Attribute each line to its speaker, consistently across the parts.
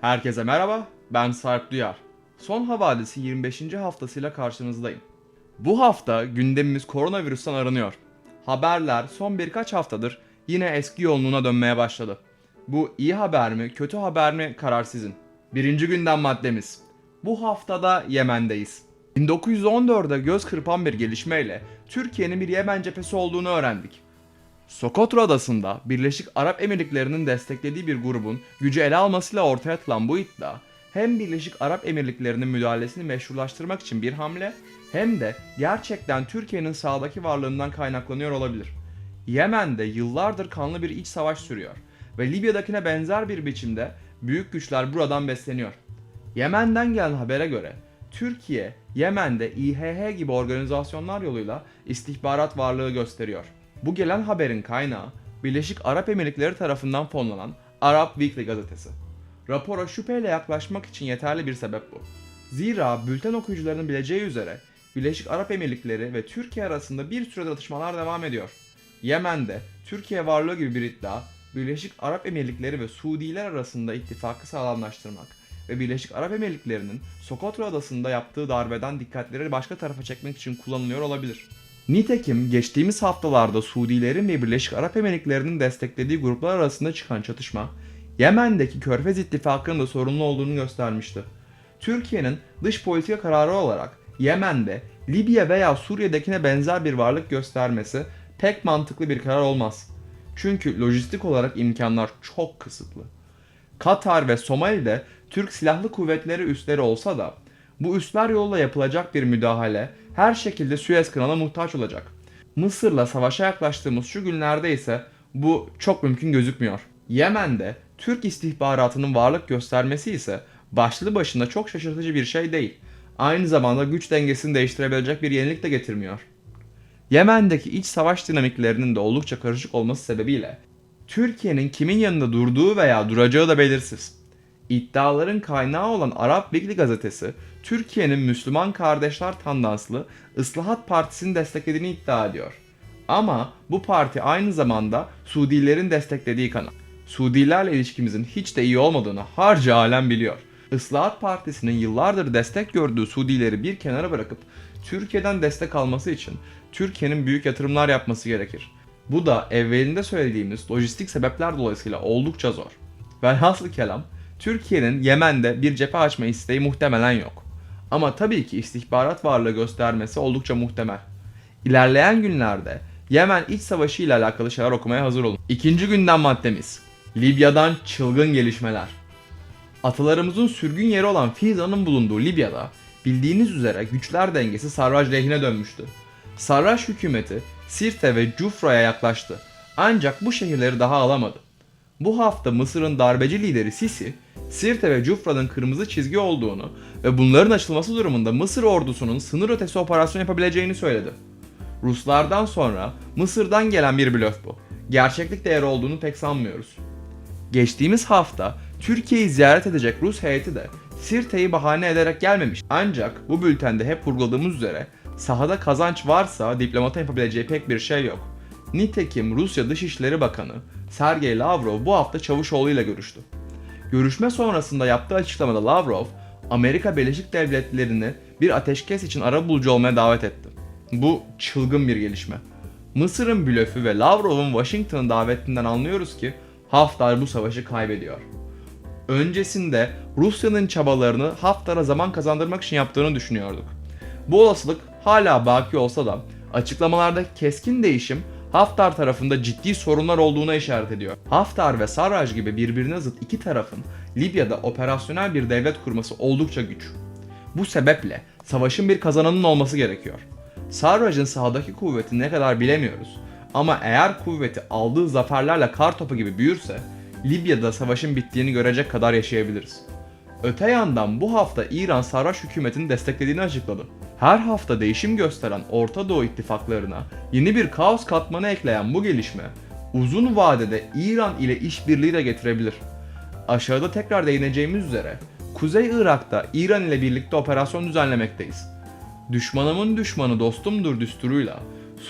Speaker 1: Herkese merhaba, ben Sarp Duyar. Son Havadisi 25. haftasıyla karşınızdayım. Bu hafta gündemimiz koronavirüsten aranıyor. Haberler son birkaç haftadır yine eski yoğunluğuna dönmeye başladı. Bu iyi haber mi, kötü haber mi karar sizin. Birinci gündem maddemiz. Bu haftada Yemen'deyiz. 1914'de göz kırpan bir gelişmeyle Türkiye'nin bir Yemen cephesi olduğunu öğrendik. Sokotra Adası'nda Birleşik Arap Emirlikleri'nin desteklediği bir grubun gücü ele almasıyla ortaya atılan bu iddia hem Birleşik Arap Emirlikleri'nin müdahalesini meşrulaştırmak için bir hamle hem de gerçekten Türkiye'nin sahadaki varlığından kaynaklanıyor olabilir. Yemen'de yıllardır kanlı bir iç savaş sürüyor ve Libya'dakine benzer bir biçimde büyük güçler buradan besleniyor. Yemen'den gelen habere göre Türkiye, Yemen'de İHH gibi organizasyonlar yoluyla istihbarat varlığı gösteriyor. Bu gelen haberin kaynağı Birleşik Arap Emirlikleri tarafından fonlanan Arab Weekly gazetesi. Rapora şüpheyle yaklaşmak için yeterli bir sebep bu. Zira bülten okuyucularının bileceği üzere Birleşik Arap Emirlikleri ve Türkiye arasında bir süredir atışmalar devam ediyor. Yemen'de Türkiye varlığı gibi bir iddia Birleşik Arap Emirlikleri ve Suudiler arasında ittifakı sağlamlaştırmak ve Birleşik Arap Emirlikleri'nin Sokotra adasında yaptığı darbeden dikkatleri başka tarafa çekmek için kullanılıyor olabilir. Nitekim geçtiğimiz haftalarda Suudilerin ve Birleşik Arap Emirlikleri'nin desteklediği gruplar arasında çıkan çatışma, Yemen'deki Körfez İttifakı'nın da sorunlu olduğunu göstermişti. Türkiye'nin dış politika kararı olarak Yemen'de, Libya veya Suriye'dekine benzer bir varlık göstermesi pek mantıklı bir karar olmaz. Çünkü lojistik olarak imkanlar çok kısıtlı. Katar ve Somali'de Türk Silahlı Kuvvetleri üsleri olsa da bu üsler yoluyla yapılacak bir müdahale her şekilde Süez kanalına muhtaç olacak. Mısır'la savaşa yaklaştığımız şu günlerde ise bu çok mümkün gözükmüyor. Yemen'de Türk istihbaratının varlık göstermesi ise başlı başına çok şaşırtıcı bir şey değil. Aynı zamanda güç dengesini değiştirebilecek bir yenilik de getirmiyor. Yemen'deki iç savaş dinamiklerinin de oldukça karışık olması sebebiyle Türkiye'nin kimin yanında durduğu veya duracağı da belirsiz. İddiaların kaynağı olan Arap Weekly gazetesi, Türkiye'nin Müslüman kardeşler tandanslı Islahat Partisi'ni desteklediğini iddia ediyor. Ama bu parti aynı zamanda Suudilerin desteklediği kanal. Suudilerle ilişkimizin hiç de iyi olmadığını harca alem biliyor. Islahat Partisi'nin yıllardır destek gördüğü Suudileri bir kenara bırakıp Türkiye'den destek alması için Türkiye'nin büyük yatırımlar yapması gerekir. Bu da evvelinde söylediğimiz lojistik sebepler dolayısıyla oldukça zor. Velhasıl kelam, Türkiye'nin Yemen'de bir cephe açma isteği muhtemelen yok. Ama tabii ki istihbarat varlığı göstermesi oldukça muhtemel. İlerleyen günlerde Yemen iç savaşı ile alakalı şeyler okumaya hazır olun. İkinci gündem maddemiz. Libya'dan çılgın gelişmeler. Atalarımızın sürgün yeri olan Fizan'ın bulunduğu Libya'da bildiğiniz üzere güçler dengesi Sarraj lehine dönmüştü. Sarraj hükümeti Sirte ve Cufra'ya yaklaştı. Ancak bu şehirleri daha alamadı. Bu hafta Mısır'ın darbeci lideri Sisi, Sirte ve Cufra'nın kırmızı çizgi olduğunu ve bunların açılması durumunda Mısır ordusunun sınır ötesi operasyon yapabileceğini söyledi. Ruslardan sonra Mısır'dan gelen bir blöf bu. Gerçeklik değeri olduğunu pek sanmıyoruz. Geçtiğimiz hafta Türkiye'yi ziyaret edecek Rus heyeti de Sirte'yi bahane ederek gelmemiş. Ancak bu bültende hep vurguladığımız üzere sahada kazanç varsa diplomatın yapabileceği pek bir şey yok. Nitekim Rusya Dışişleri Bakanı Sergey Lavrov bu hafta Çavuşoğlu ile görüştü. Görüşme sonrasında yaptığı açıklamada Lavrov, Amerika Birleşik Devletleri'ni bir ateşkes için arabulucu olmaya davet etti. Bu çılgın bir gelişme. Mısır'ın blöfü ve Lavrov'un Washington'ın davetinden anlıyoruz ki Haftar bu savaşı kaybediyor. Öncesinde Rusya'nın çabalarını Haftar'a zaman kazandırmak için yaptığını düşünüyorduk. Bu olasılık hala baki olsa da açıklamalarda keskin değişim Haftar tarafında ciddi sorunlar olduğuna işaret ediyor. Haftar ve Sarraj gibi birbirine zıt iki tarafın Libya'da operasyonel bir devlet kurması oldukça güç. Bu sebeple savaşın bir kazananın olması gerekiyor. Sarraj'ın sahadaki kuvveti ne kadar bilemiyoruz. Ama eğer kuvveti aldığı zaferlerle kar topu gibi büyürse Libya'da savaşın bittiğini görecek kadar yaşayabiliriz. Öte yandan bu hafta İran Sarraj hükümetini desteklediğini açıkladı. Her hafta değişim gösteren Orta Doğu ittifaklarına yeni bir kaos katmanı ekleyen bu gelişme uzun vadede İran ile işbirliği de getirebilir. Aşağıda tekrar değineceğimiz üzere Kuzey Irak'ta İran ile birlikte operasyon düzenlemekteyiz. Düşmanımın düşmanı dostumdur düsturuyla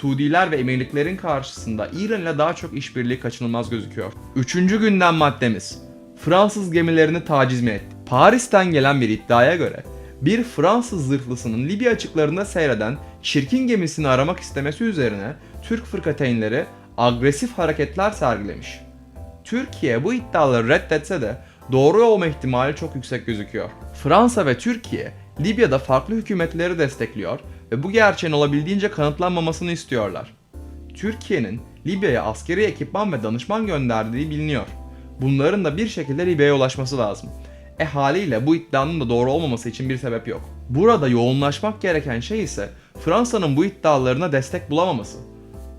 Speaker 1: Suudiler ve Emirliklerin karşısında İran ile daha çok işbirliği kaçınılmaz gözüküyor. Üçüncü gündem maddemiz. Fransız gemilerini taciz mi etti? Paris'ten gelen bir iddiaya göre bir Fransız zırhlısının Libya açıklarında seyreden çirkin gemisini aramak istemesi üzerine Türk fırkateynleri agresif hareketler sergilemiş. Türkiye bu iddiaları reddetse de doğru olma ihtimali çok yüksek gözüküyor. Fransa ve Türkiye Libya'da farklı hükümetleri destekliyor ve bu gerçeğin olabildiğince kanıtlanmamasını istiyorlar. Türkiye'nin Libya'ya askeri ekipman ve danışman gönderdiği biliniyor. Bunların da bir şekilde Libya'ya ulaşması lazım. E haliyle bu iddianın da doğru olmaması için bir sebep yok. Burada yoğunlaşmak gereken şey ise Fransa'nın bu iddialarına destek bulamaması.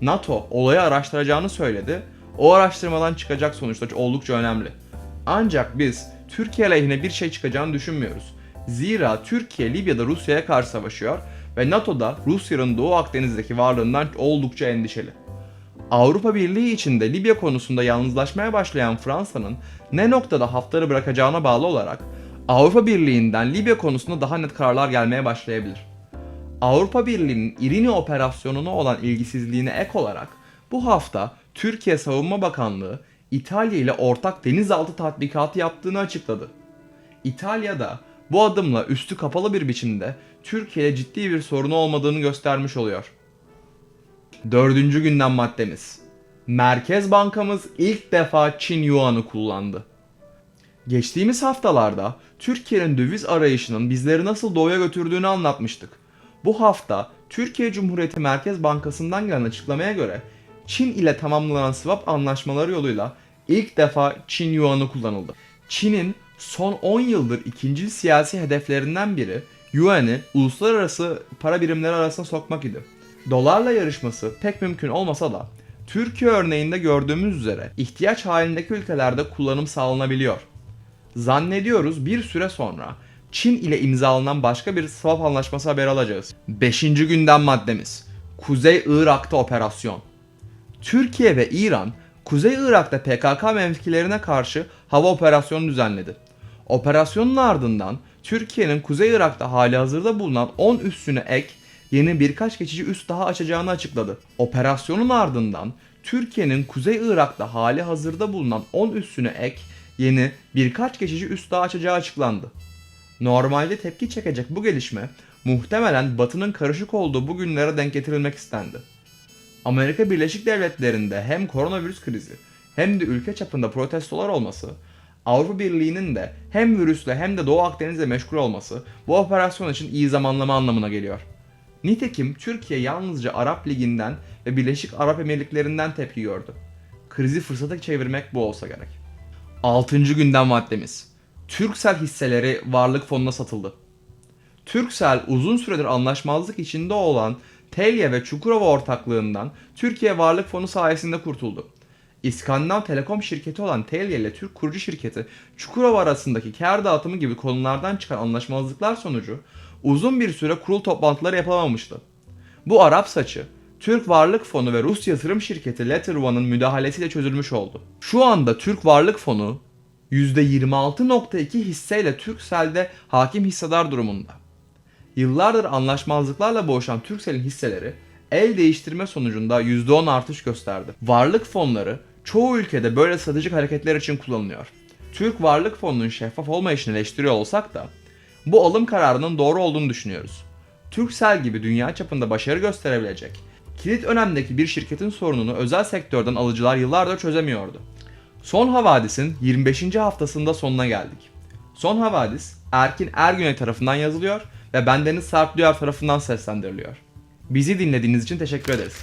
Speaker 1: NATO olayı araştıracağını söyledi. O araştırmadan çıkacak sonuçlar oldukça önemli. Ancak biz Türkiye aleyhine bir şey çıkacağını düşünmüyoruz. Zira Türkiye Libya'da Rusya'ya karşı savaşıyor ve NATO'da Rusya'nın Doğu Akdeniz'deki varlığından oldukça endişeli. Avrupa Birliği içinde Libya konusunda yalnızlaşmaya başlayan Fransa'nın ne noktada haftarı bırakacağına bağlı olarak Avrupa Birliği'nden Libya konusunda daha net kararlar gelmeye başlayabilir. Avrupa Birliği'nin İrini operasyonuna olan ilgisizliğine ek olarak bu hafta Türkiye Savunma Bakanlığı İtalya ile ortak denizaltı tatbikatı yaptığını açıkladı. İtalya da bu adımla üstü kapalı bir biçimde Türkiye'ye ciddi bir sorunu olmadığını göstermiş oluyor. Dördüncü gündem maddemiz. Merkez Bankamız ilk defa Çin Yuan'ı kullandı. Geçtiğimiz haftalarda Türkiye'nin döviz arayışının bizleri nasıl doğuya götürdüğünü anlatmıştık. Bu hafta Türkiye Cumhuriyeti Merkez Bankası'ndan gelen açıklamaya göre Çin ile tamamlanan swap anlaşmaları yoluyla ilk defa Çin Yuan'ı kullanıldı. Çin'in son 10 yıldır ikinci siyasi hedeflerinden biri Yuan'ı uluslararası para birimleri arasına sokmak idi. Dolarla yarışması pek mümkün olmasa da Türkiye örneğinde gördüğümüz üzere ihtiyaç halindeki ülkelerde kullanım sağlanabiliyor. Zannediyoruz bir süre sonra Çin ile imzalanan başka bir swap anlaşması haber alacağız. Beşinci gündem maddemiz. Kuzey Irak'ta operasyon. Türkiye ve İran, Kuzey Irak'ta PKK mevkilerine karşı hava operasyonu düzenledi. Operasyonun ardından Türkiye'nin Kuzey Irak'ta hali hazırda bulunan 10 üssüne ek yeni birkaç geçici üs daha açacağını açıkladı. Operasyonun ardından Türkiye'nin Kuzey Irak'ta hali hazırda bulunan 10 üssüne ek yeni birkaç geçici üs daha açacağı açıklandı. Normalde tepki çekecek bu gelişme muhtemelen Batı'nın karışık olduğu bu günlere denk getirilmek istendi. Amerika Birleşik Devletleri'nde hem koronavirüs krizi hem de ülke çapında protestolar olması, Avrupa Birliği'nin de hem virüsle hem de Doğu Akdeniz'le meşgul olması bu operasyon için iyi zamanlama anlamına geliyor. Nitekim Türkiye yalnızca Arap Ligi'nden ve Birleşik Arap Emirlikleri'nden tepki gördü. Krizi fırsata çevirmek bu olsa gerek. 6. gündem maddemiz. Türksel hisseleri varlık fonuna satıldı. Türksel uzun süredir anlaşmazlık içinde olan Telya ve Çukurova ortaklığından Türkiye Varlık Fonu sayesinde kurtuldu. İskandinav Telekom şirketi olan Telya ile Türk kurucu şirketi Çukurova arasındaki kar dağıtımı gibi konulardan çıkan anlaşmazlıklar sonucu uzun bir süre kurul toplantıları yapılamamıştı. Bu Arap saçı Türk Varlık Fonu ve Rus yatırım şirketi Letter One'ın müdahalesiyle çözülmüş oldu. Şu anda Türk Varlık Fonu %26.2 hisseyle Turkcell'de hakim hissedar durumunda. Yıllardır anlaşmazlıklarla boğuşan Turkcell'in hisseleri el değiştirme sonucunda %10 artış gösterdi. Varlık fonları çoğu ülkede böyle stratejik hareketler için kullanılıyor. Türk Varlık Fonu'nun şeffaf olmayışını eleştiriyor olsak da bu alım kararının doğru olduğunu düşünüyoruz. Turkcell gibi dünya çapında başarı gösterebilecek, kilit önemdeki bir şirketin sorununu özel sektörden alıcılar yıllardır çözemiyordu. Son Havadis'in 25. haftasında sonuna geldik. Son Havadis Erkin Ergüney tarafından yazılıyor ve bendeniz Sarp Duyar tarafından seslendiriliyor. Bizi dinlediğiniz için teşekkür ederiz.